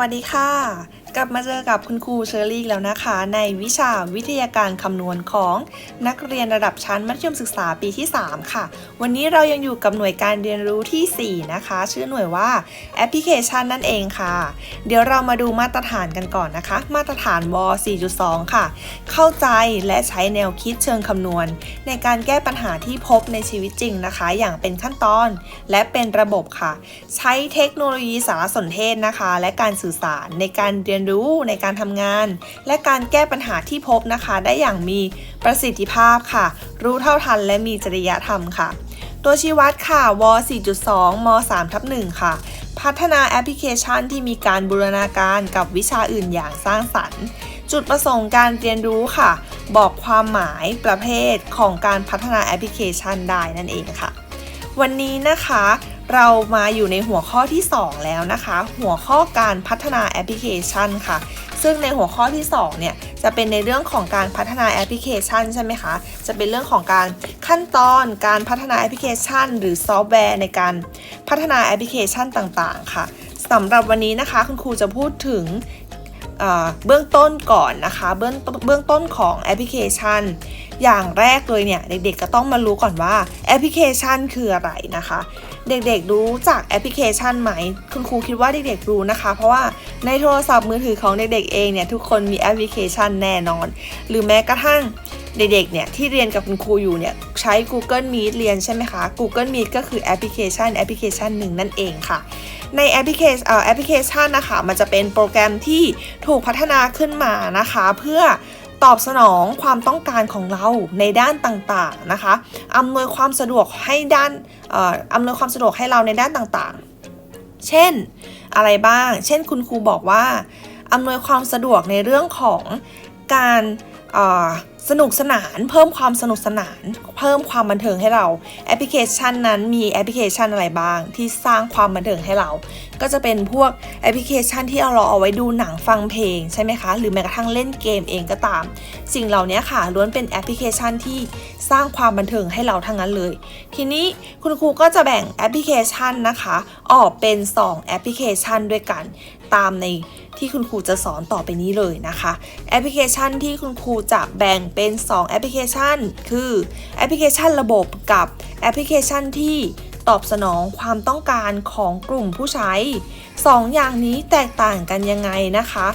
วัสดีค่ะ กลับมาเจอกับคุณครูเชอรี่อีกแล้วนะคะ ในวิชาวิทยาการคำนวณของนักเรียนระดับชั้นมัธยมศึกษาปีที่ 3 ค่ะ วันนี้เรายังอยู่กับหน่วยการเรียนรู้ที่ 4 นะคะ ชื่อหน่วยว่าแอปพลิเคชันนั่นเองค่ะ เดี๋ยวเรามาดูมาตรฐานกันก่อนนะคะ มาตรฐานว 4.2 ค่ะ เข้าใจและใช้แนวคิดเชิงคำนวณ ในการแก้ปัญหาที่พบในชีวิตจริงนะคะ อย่างเป็นขั้นตอน และเป็นระบบค่ะ ใช้เทคโนโลยีสารสนเทศนะคะ และการสื่อสารในการเรียนรู้ในการทำงาน และการแก้ปัญหาที่พบนะคะ ได้อย่างมีประสิทธิภาพค่ะ รู้เท่าทันและมีจริยธรรมค่ะ ตัวชี้วัดค่ะว 4.2 ม 3ทับ1ค่ะ พัฒนาแอปพลิเคชันที่มีการบูรณาการกับวิชาอื่นอย่างสร้างสรรค์ จุดประสงค์การเรียนรู้ค่ะ บอกความหมายประเภทของการพัฒนาแอปพลิเคชันได้นั่นเองค่ะ วันนี้นะคะ เรามาอยู่ในหัวข้อที่ 2 แล้วนะคะ หัวข้อการพัฒนาแอปพลิเคชันค่ะ ซึ่งในหัวข้อที่ 2 เนี่ย จะเป็นในเรื่องของการพัฒนาแอปพลิเคชันใช่ไหมคะ จะเป็นเรื่องของการขั้นตอนการพัฒนาแอปพลิเคชัน หรือซอฟต์แวร์ในการพัฒนาแอปพลิเคชันต่างๆ ค่ะสำหรับวันนี้นะคะคุณครูจะพูดถึงเบื้องต้นก่อนนะคะเบื้องเบื้องต้นของแอปพลิเคชัน อย่างแรกเลยเนี่ยเด็กๆก็ต้องมารู้ก่อนว่าแอปพลิเคชันคืออะไรนะคะ เด็กๆรู้จักแอปพลิเคชันไหม คุณครูคิดว่าเด็กๆรู้นะคะ เพราะว่าในโทรศัพท์มือถือของเด็กๆเองเนี่ยทุกคนมีแอปพลิเคชันแน่นอน หรือแม้กระทั่งเด็กๆเนี่ยที่เรียนกับคุณครูอยู่เนี่ยใช้ Google Meet เรียนใช่ไหมคะ Google Meet ก็คือแอปพลิเคชันแอปพลิเคชันหนึ่งนั่นเองค่ะ ในแอปพลิเคชันแอปพลิเคชันนะคะมันจะเป็นโปรแกรมที่ถูกพัฒนาขึ้นมานะคะ เพื่อ ตอบสนองความต้องการของเราในด้านต่างๆนะคะอำนวยความสะดวกให้ด้านอำนวยความสะดวกให้เราในด้านต่างๆ เช่นอะไรบ้าง เช่นคุณครูบอกว่าอำนวยความสะดวกในเรื่องของการ สนุกสนานเพิ่มความสนุกสนาน เพิ่มความบันเทิงให้เราแอปพลิเคชันนั้นมีแอปพลิเคชันอะไรบ้าง ที่สร้างความบันเทิงให้เรา ก็จะเป็นพวกแอปพลิเคชันที่เอาเราเอาไว้ดูหนังฟังเพลงใช่ไหมคะ หรือแม้กระทั่งเล่นเกมเองก็ตาม สิ่งเหล่านี้ค่ะล้วนเป็นแอปพลิเคชันที่สร้างความบันเทิงให้เราทั้งนั้นเลย ทีนี้คุณครูก็จะแบ่งแอปพลิเคชันนะคะ ออกเป็น 2 แอปพลิเคชันด้วยกัน ตามในที่คุณครูจะสอนต่อไปนี้เลยนะคะแอปพลิเคชันที่คุณครูจะแบ่งเป็น 2 แอปพลิเคชัน คือแอปพลิเคชันระบบกับแอปพลิเคชันที่ตอบสนองความต้องการของกลุ่มผู้ใช้ 2อย่างนี้แตกต่างกันยังไงนะคะ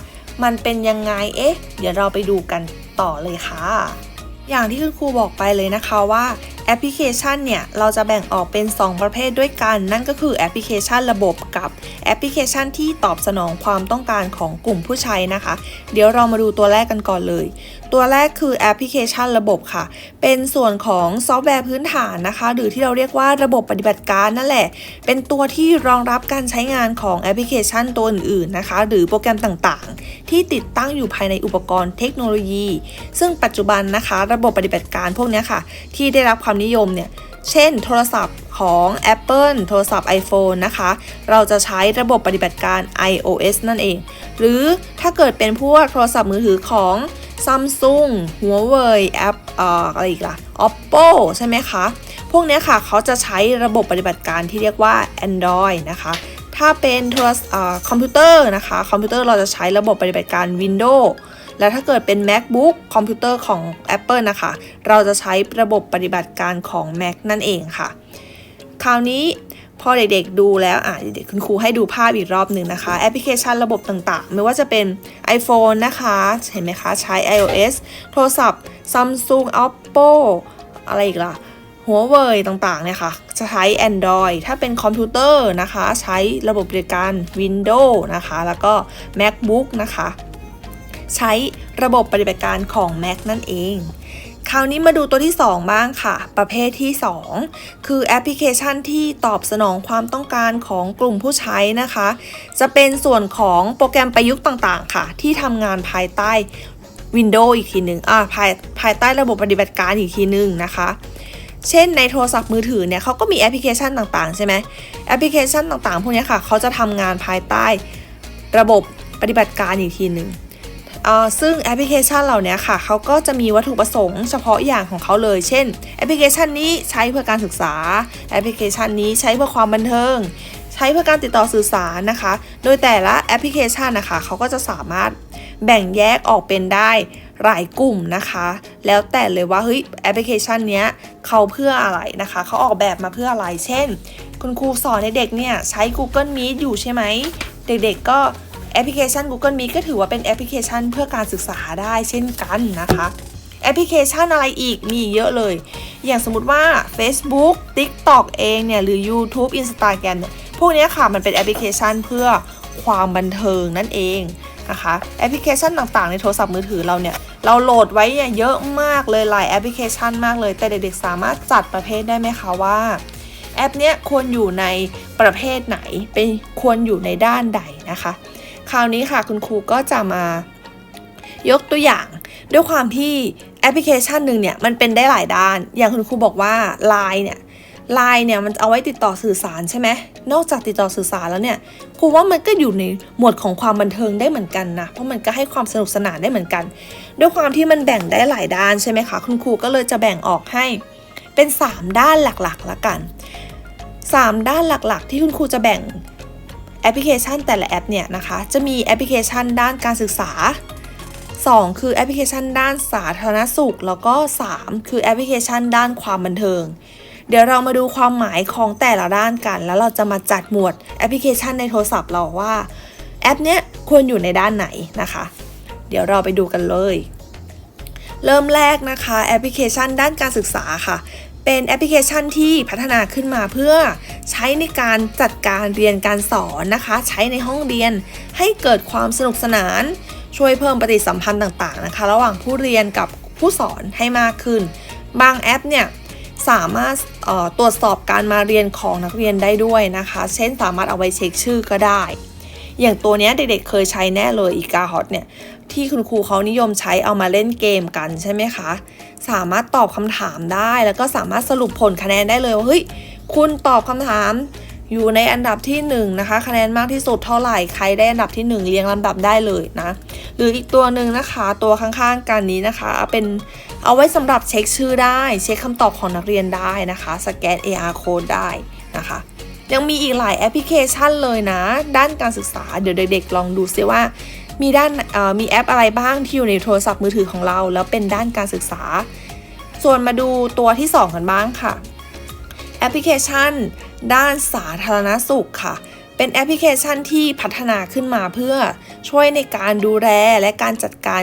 มันเป็นยังไงเอ๊ะ เดี๋ยวเราไปดูกันต่อเลยค่ะ อย่างที่คุณครูบอกไปเลยนะคะว่า แอปพลิเคชันเนี่ย เราจะแบ่งออกเป็น 2 ประเภทด้วยกัน นั่นก็คือแอปพลิเคชันระบบกับแอปพลิเคชันที่ตอบสนองความต้องการของกลุ่มผู้ใช้นะคะ เดี๋ยวเรามาดูตัวแรกกันก่อนเลย ตัวแรกคือแอปพลิเคชันระบบค่ะ เป็นส่วนของซอฟต์แวร์พื้นฐานนะคะ หรือที่เราเรียกว่าระบบปฏิบัติการนั่นแหละ เป็นตัวที่รองรับการใช้งานของแอปพลิเคชันตัวอื่นๆนะคะ หรือโปรแกรมต่างๆ ที่ติดตั้งอยู่ภายในอุปกรณ์เทคโนโลยี ซึ่งปัจจุบันนะคะ ระบบปฏิบัติการพวกนี้ค่ะ ที่ได้รับความนิยมเนี่ยเช่น โทรศัพท์ของ Apple โทรศัพท์ iPhone นะคะ เราจะใช้ระบบปฏิบัติการ iOS นั่นเอง หรือถ้าเกิดเป็นพวกโทรศัพท์มือถือของ Samsung Huawei แอปอะไรอีกล่ะ Oppo ใช่ไหมคะ พวกนี้ค่ะเขาจะใช้ระบบปฏิบัติการที่เรียกว่า Android นะคะ ถ้าเป็นโทรศัพท์คอมพิวเตอร์นะคะ คอมพิวเตอร์เราจะใช้ระบบปฏิบัติการ Windows และถ้าเกิดเป็น MacBook คอมพิวเตอร์ของ Apple นะคะ เราจะใช้ระบบปฏิบัติการของ Mac นั่นเองค่ะ คราวนี้พอเด็กๆดูแล้วอะเด็กๆคุณครูให้ดูภาพอีกรอบหนึ่งนะคะ แอปพลิเคชันระบบต่างๆ ไม่ว่าจะเป็น iPhone นะคะ เห็นไหมคะ ใช้ iOS โทรศัพท์ Samsung Oppo อะไรอีกล่ะ หัวเว่ยต่างๆเนี่ยค่ะ จะใช้ Android ถ้าเป็นคอมพิวเตอร์นะคะ ใช้ระบบปฏิการ Windows นะคะ แล้วก็ MacBook นะคะ ใช้ระบบปฏิบัติการของ Mac นั่นเอง คราวนี้มาดูตัวที่ 2 บ้างค่ะ ประเภทที่ 2 คือแอปพลิเคชันที่ตอบสนองความต้องการของกลุ่มผู้ใช้นะคะ จะเป็นส่วนของโปรแกรมประยุกต์ต่างๆ ค่ะ ที่ทำงานภายใต้ Windows อีกทีหนึ่งอ่าภายภายใต้ระบบปฏิบัติการอีกทีหนึ่งนะคะ เช่นในโทรศัพท์มือถือเนี่ยเขาก็มีแอปพลิเคชันต่างๆ ใช่ไหมแอปพลิเคชันต่างๆ พวกนี้ค่ะเขาจะทำงานภายใต้ระบบปฏิบัติการอีกทีหนึ่งซึ่งแอปพลิเคชันเหล่านี้ค่ะเขาก็จะมีวัตถุประสงค์เฉพาะอย่างของเขาเลย เช่น แอปพลิเคชันนี้ใช้เพื่อการศึกษา แอปพลิเคชันนี้ใช้เพื่อความบันเทิง ใช้เพื่อการติดต่อสื่อสารนะคะ โดยแต่ละแอปพลิเคชันนะคะเขาก็จะสามารถแบ่งแยกออกเป็นได้ หลายกลุ่มนะคะ แล้วแต่เลยว่าเฮ้ยแอปพลิเคชันเนี้ยเขาเพื่ออะไรนะคะเขาออกแบบมาเพื่ออะไร เช่น คุณครูสอนเด็กเนี่ยใช้ Google Meet อยู่ใช่ไหม เด็กๆก็แอปพลิเคชัน Google Meet ก็ถือว่าเป็นแอปพลิเคชันเพื่อการศึกษาได้เช่นกันนะคะแอปพลิเคชันอะไรอีกมีเยอะเลย อย่างสมมติว่า Facebook TikTok เองเนี่ย หรือ YouTube Instagram เนี่ย พวกนี้ค่ะ มันเป็นแอปพลิเคชันเพื่อความบันเทิงนั่นเอง นะคะแอปพลิเคชันต่างๆ ในโทรศัพท์มือถือเราเนี่ย เราโหลดไว้เนี่ยเยอะมากเลยหลายแอปพลิเคชันมากเลย แต่เด็กๆสามารถจัดประเภทได้ไหมคะว่าแอปเนี้ยควรอยู่ในประเภทไหนเป็นควรอยู่ในด้านใดนะคะ คราวนี้ค่ะคุณครูก็จะมายกตัวอย่าง ด้วยความที่แอปพลิเคชันหนึ่งเนี่ยมันเป็นได้หลายด้าน อย่างคุณครูบอกว่า Line เนี่ย Line เนี่ยมันเอาไว้ติดต่อสื่อสารใช่ไหมนอกจากติดต่อสื่อสารแล้วเนี่ยครูว่ามันก็อยู่ในหมวดของความบันเทิงได้เหมือนกันนะเพราะมันก็ให้ความสนุกสนานได้เหมือนกัน ด้วยความที่มันแบ่งได้หลายด้านใช่ไหมคะคุณครูก็เลยจะแบ่งออกให้เป็น 3 ด้านหลักๆละกัน 3 ด้านหลักๆ ที่คุณครูจะแบ่งแอปพลิเคชันแต่ละแอปเนี่ยนะคะจะมีแอปพลิเคชันด้านการศึกษา 2 คือแอปพลิเคชันด้านสาธารณสุข แล้วก็ 3 คือแอปพลิเคชันด้านความบันเทิง เดี๋ยวเรามาดูความหมายของแต่ละด้านกัน แล้วเราจะมาจัดหมวดแอปพลิเคชันในโทรศัพท์เราว่าแอปเนี้ยควรอยู่ในด้านไหนนะคะ เดี๋ยวเราไปดูกันเลย เริ่มแรกนะคะแอปพลิเคชันด้านการศึกษาค่ะ เป็นแอปพลิเคชันที่พัฒนาขึ้นมาเพื่อใช้ในการจัดการเรียนการสอนนะคะ ใช้ในห้องเรียนให้เกิดความสนุกสนาน ช่วยเพิ่มปฏิสัมพันธ์ต่างๆนะคะ ระหว่างผู้เรียนกับผู้สอนให้มากขึ้น บางแอปเนี่ย สามารถตรวจสอบการมาเรียนของนักเรียนได้ด้วยนะคะ เช่นสามารถเอาไว้เช็คชื่อก็ได้ อย่างตัวนี้เด็กๆเคยใช้แน่เลยอีกาฮอตเนี่ยที่คุณครูเขานิยมใช้เอามาเล่นเกมกันใช่ไหมคะสามารถตอบคำถามได้แล้วก็สามารถสรุปผลคะแนนได้เลยว่าเฮ้ยคุณตอบคำถาม อยู่ในอันดับที่1นงนะคะคะแนนมากที่สุดเท่าไหร่ใครได้อันดับที่ 1 เรียงลำดับได้เลยนะหรืออีกตัวหนึ่งนะคะตัวข้างๆกันนี้นะคะ เป็นเอาไว้สำหรับเช็คชื่อได้ เช็คคำตอบของนักเรียนได้นะคะ สแกน AR code ได้นะคะ ยังมีอีกหลายแอปพลิเคชันเลยนะ ด้านการศึกษาเดี๋ยวเด็กๆลองดูซิว่า มีด้านมีแอปอะไรบ้างที่อยู่ในโทรศัพท์มือถือของเรา แล้วเป็นด้านการศึกษา ส่วนมาดูตัวที่ 2 กันบ้างค่ะแอปพลิเคชัน ด้านสาธารณสุขค่ะ เป็นแอปพลิเคชันที่พัฒนาขึ้นมาเพื่อช่วยในการดูแลและการจัดการ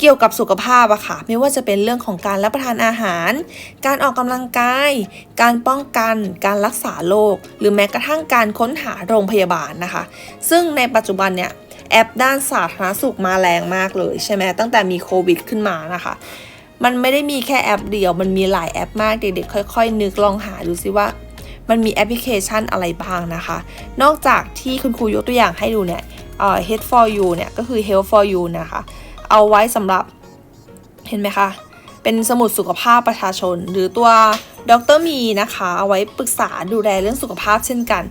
เกี่ยวกับสุขภาพอะค่ะ ไม่ว่าจะเป็นเรื่องของการรับประทานอาหาร การออกกำลังกาย การป้องกัน การรักษาโรคหรือแม้กระทั่งการค้นหาโรงพยาบาลนะคะ ซึ่งในปัจจุบันเนี่ยแอปด้านสาธารณสุขมาแรงมากเลยใช่ไหมตั้งแต่มีโควิดขึ้นมานะคะมันไม่ได้มีแค่แอปเดียว มันมีหลายแอปมากเด็กๆค่อย ๆ นึกลองหาดูซิว่า มันมีแอปพลิเคชันอะไรบ้างนะคะ นอกจากที่คุณครูยกตัวอย่างให้ดูเนี่ยเอ่อ Head for You เนี่ยก็คือ Health for You นะคะ เอาไว้สำหรับเห็นไหมคะ เป็นสมุดสุขภาพประชาชน หรือตัวดรมีนะคะเอาไว้ปรึกษาดูแลเรื่องสุขภาพเช่นกัน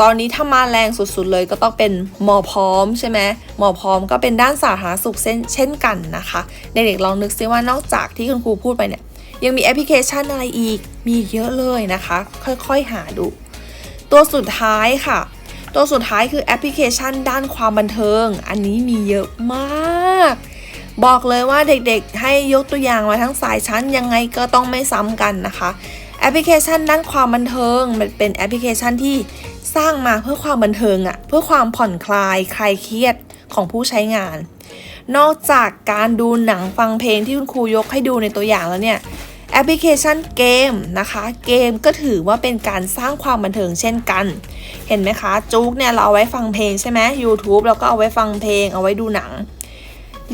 ตอนนี้ถ้ามาแรงสุดๆเลยก็ต้องเป็นหมอพร้อมใช่ไหมหมอพร้อมก็เป็นด้านสาธารณสุขเช่นเช่นกันนะคะ เด็กๆลองนึกซิว่านอกจากที่คุณครูพูดไปเนี่ย ยังมีแอปพลิเคชันอะไรอีก มีเยอะเลยนะคะ ค่อยๆหาดู ตัวสุดท้ายค่ะ ตัวสุดท้ายคือแอปพลิเคชันด้านความบันเทิง อันนี้มีเยอะมาก บอกเลยว่าเด็กๆ ให้ยกตัวอย่างมาทั้งสายชั้นยังไงก็ต้องไม่ซ้ำกันนะคะ แอปพลิเคชันด้านความบันเทิง มันเป็นแอปพลิเคชันที่สร้างมาเพื่อความบันเทิงอะเพื่อความผ่อนคลายคลายเครียดของผู้ใช้งาน นอกจากการดูหนังฟังเพลงที่คุณครูยกให้ดูในตัวอย่างแล้วเนี่ยแอปพลิเคชันเกมนะคะ เกมก็ถือว่าเป็นการสร้างความบันเทิงเช่นกัน เห็นไหมคะจุกเนี่ยเราเอาไว้ฟังเพลงใช่ไหม YouTube เราก็เอาไว้ฟังเพลง เอาไว้ดูหนัง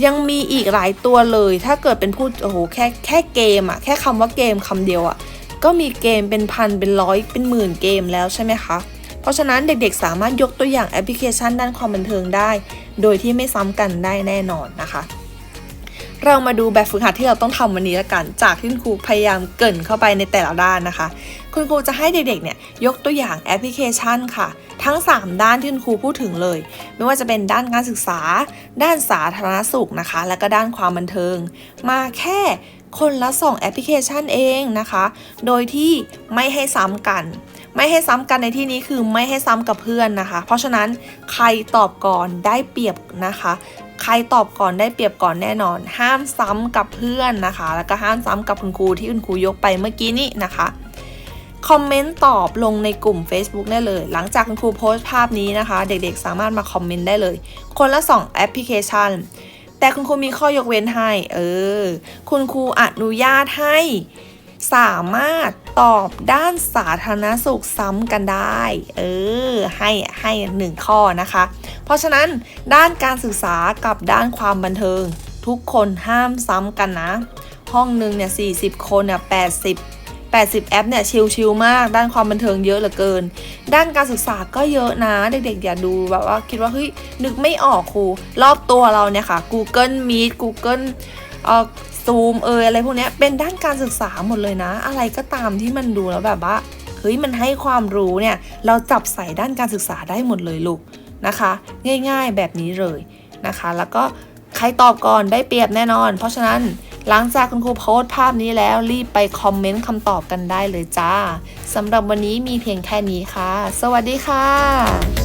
ยังมีอีกหลายตัวเลย ถ้าเกิดเป็นพูดโอ้โหแค่แค่เกมอะแค่คำว่าเกมคำเดียวอะก็มีเกมเป็นพันเป็นร้อยเป็นหมื่นเกมแล้วใช่ไหมคะ เพราะฉะนั้นเด็กๆสามารถยกตัวอย่างแอปพลิเคชันด้านความบันเทิงได้ โดยที่ไม่ซ้ำกันได้แน่นอนนะคะ เรามาดูแบบฝึกหัดที่เราต้องทำวันนี้ละกัน จากที่คุณครูพยายามเกินเข้าไปในแต่ละด้านนะคะ คุณครูจะให้เด็กๆเนี่ยยกตัวอย่างแอปพลิเคชันค่ะ ทั้ง 3 ด้านที่คุณครูพูดถึงเลย ไม่ว่าจะเป็นด้านการศึกษา ด้านสาธารณสุขนะคะ และก็ด้านความบันเทิง มาแค่ คนละ 2 แอปพลิเคชันเองนะคะ โดยที่ไม่ให้ซ้ำกัน ไม่ให้ซ้ำกันในที่นี้คือไม่ให้ซ้ำกับเพื่อนนะคะ เพราะฉะนั้นใครตอบก่อนได้เปรียบนะคะ ใครตอบก่อนได้เปรียบก่อนแน่นอน ห้ามซ้ำกับเพื่อนนะคะ แล้วก็ห้ามซ้ำกับคุณครูที่คุณครูยกไปเมื่อกี้นี้นะคะคอมเมนต์ตอบลงในกลุ่ม Facebook ได้เลย หลังจากคุณครูโพสต์ภาพนี้นะคะ เด็กๆสามารถมาคอมเมนต์ได้เลย คนละ 2 แอปพลิเคชัน แต่คุณครูมีข้อยกเว้นให้ เออ คุณครูอนุญาตให้ สามารถตอบด้านสาธารณสุขซ้ำกันได้ เออ ให้ให้หนึ่งข้อนะคะ เพราะฉะนั้นด้านการศึกษากับด้านความบันเทิง ทุกคนห้ามซ้ำกันนะ ห้องหนึ่งเนี่ย40 คนเนี่ย80 80 แอปเนี่ยชิลๆมาก ด้านความบันเทิงเยอะเหลือเกิน ด้านการศึกษาก็เยอะนะ เด็กๆ อย่าดูแบบว่าคิดว่าเฮ้ยนึกไม่ออกครู รอบตัวเราเนี่ยค่ะ Google Meet Google เอ่อ Zoom เอยอะไรพวกนี้เป็นด้านการศึกษาหมดเลยนะ อะไรก็ตามที่มันดูแล้วแบบว่าเฮ้ยมันให้ความรู้เนี่ยเราจับใส่ด้านการศึกษาได้หมดเลยลูกนะคะ ง่ายๆแบบนี้เลยนะคะ แล้วก็ใครตอบก่อนได้เปรียบแน่นอน เพราะฉะนั้น หลังจากคุณครูโพสต์ภาพนี้แล้วรีบไปคอมเมนต์คำตอบกันได้เลยจ้าสำหรับวันนี้มีเพียงแค่นี้ค่ะ สวัสดีค่ะ